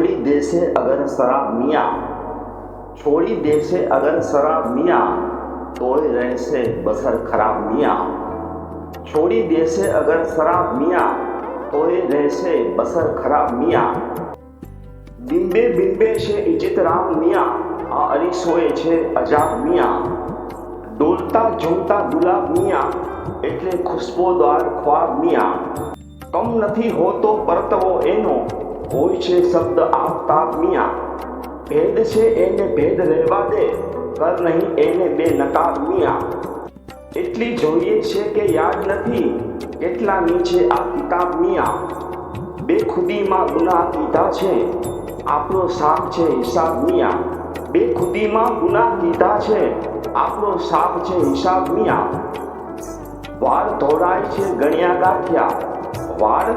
દેશે અગર શરાબ મિયા છોડી દેશે અગર શરાબ મિયા તોય રહેશે બસર ખરાબ મિયા છોડી દેશે અગર શરાબ મિયા તોય રહેશે બસર ખરાબ મિયા બિંબે બિંબે છે ઇજિત રામ મિયા આ અરીસોએ છે અજાબ મિયા ડોલતા ઝૂમતા ગુલાબ મિયા એટલે ખુશ્બોદાર ખ્વાબ મિયા કમ નથી હોતો પરતવો એનો હોય છે શબ્દ આપતા મિયા ભેદ છે એને ભેદ રહેવા દે કર નહીં એને બે નકાબ મિયા એટલી જોઈએ છે કે યાદ નથી. કેટલા નીચે આ કિતાબ મિયા બે ખુદીમાં ગુના કીધા છે. આપણો સાપ છે હિસાબ મિયા બે ખુદીમાં ગુના કીધા છે. આપણો સાપ છે હિસાબ મિયા વાળ ધોળાય છે ગણ્યા ગાંઠ્યા વાળ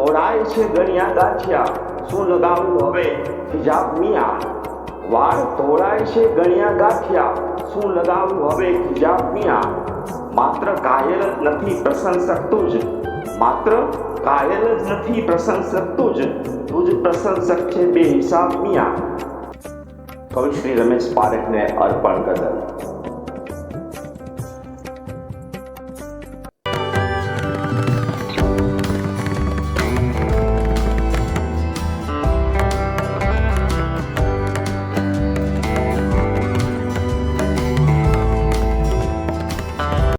ધોળાય છે ગણ્યા ગાંઠિયા. શું લગાવું હવે? હિજાબ મિયા. વાળ તોડાય છે ગણ્યા ગાંઠિયા. શું લગાવું હવે? હિજાબ મિયા. માત્ર કાયલ નથી, પ્રશંસકતું જ. માત્ર કાયલ જ નથી, પ્રશંસકતું જ. તું જ પ્રશંસક છે બે હિસાબ મિયા. કવિ શ્રી રમેશ પારેખને અર્પણ ગઝલ